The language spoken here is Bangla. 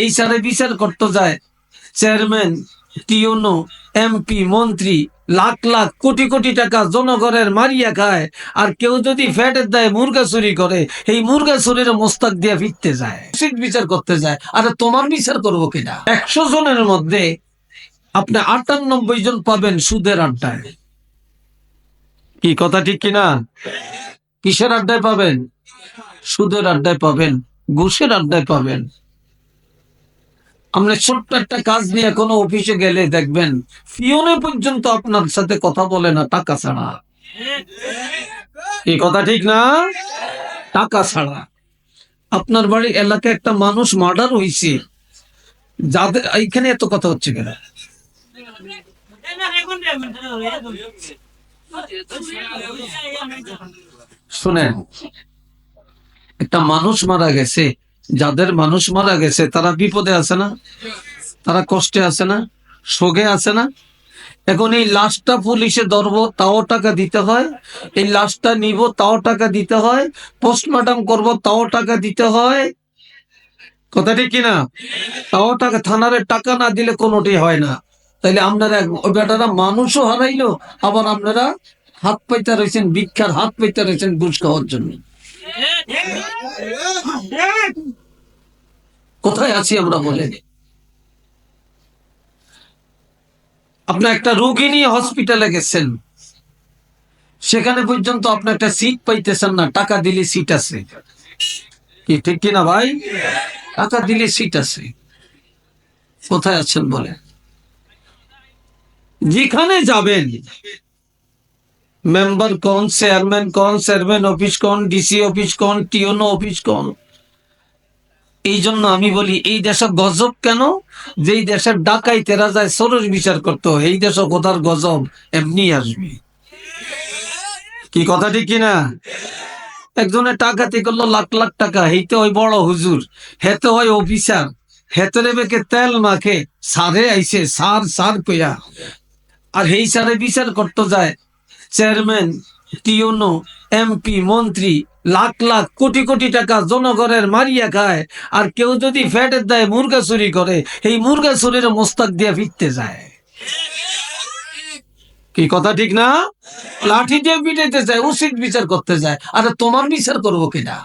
এই সারে বিচার করতে যায়। চেয়ারম্যান টিউনো এমপি, মন্ত্রী লাখ লাখ কোটি কোটি টাকা জনগণের মারিয়া খায়। আর কেউ যদি ফ্যাটের দেয় মুরগা চুরি করে এই মুরগা চুরির মোস্তাক দিয়ে ফিরতে যায়। সিট বিচার করতে যায়। আরে তোমার বিচার করব কিনা? একশো জনের মধ্যে আপনি আটানব্বই জন পাবেন সুদের আড্ডায়। কি কথা ঠিক কিনা? কিসের আড্ডায় পাবেন? সুদের আড্ডায় পাবেন, ঘুষের আড্ডায় পাবেন। আমরা ছোট্ট একটা কাজ নিয়ে কোনো অফিসে গেলে দেখবেন ফিওনে পর্যন্ত আপনার সাথে কথা বলে না, টাকা ছাড়া। এই কথা ঠিক না? টাকা ছাড়া। আপনার বাড়ি এলাকায় একটা মানুষ মার্ডার হয়েছে যাদের, এইখানে এত কথা হচ্ছে কেন? শুনেন, একটা মানুষ মারা গেছে। যাদের মানুষ মারা গেছে, তারা বিপদে আছে না? তারা কষ্টে আছে না? শোকে আছে না? এখন এই লাশটা পুলিশে ধরব, তাও টাকা দিতে হয়। এই লাশটা নিব, তাও টাকা দিতে হয়। পোস্টমর্টম করব, তাও টাকা দিতে হয়। কথা ঠিক কিনা? তাও টাকা, থানারে টাকা না দিলে কোনোটি হয় না। তাইলে আপনারা বেটারা মানুষও হারাইলো, আবার আপনারা হাত পাইতে রয়েছেন ভিক্ষার হাত পাইতে রয়েছেন ঘুষ খাওয়ার জন্য। কোথায় আছি আমরা বলে আপনার একটা রোগী নিয়ে হসপিটালে গেছেন। সেখানে পর্যন্ত আপনি একটা সিট পাইতেছেন না, টাকা দিলে সিট আছে। কি, ঠিক কিনা ভাই? টাকা দিলে সিট আছে। কোথায় আছেন বলে? যেখানে যাবেন। মেম্বার কোন চেয়ারম্যান কোন চেয়ারম্যান অফিস কোন ডিসি অফিস কোন টিওনো অফিস কোন। এই জন্য আমি বলি, এই দেশে গজব কেন? যেই দেশের ডাকাই তেরা যায় সরস বিচার করতো এই দেশে কোথার গজব এমনি আসবে। কি কথা ঠিক কিনা? একজনের টাকাতে করল লাখ লাখ টাকা হেইতে ওই বড় হুজুর হেতে হয় অফিসার হেতরে বেকে তেল মাখে, সারে আইছে, সার সার কইয়া আর হেই সারে বিচার করতে যায় চেয়ারম্যান, টিওনো, এমপি, মন্ত্রী লাখ লাখ কোটি কোটি টাকা জনগণের মারিয়া খায়। আর কেউ যদি ফ্যাটের দেয় মুরগা চুরি করে এই মুরগা চুরির মোস্তাক দিয়ে ফিরতে যায়। কি কথা ঠিক না? লাঠি দিয়ে পিটাইতে যায়, উচিত বিচার করতে যায়। আরে তোমার বিচার করব কিনা?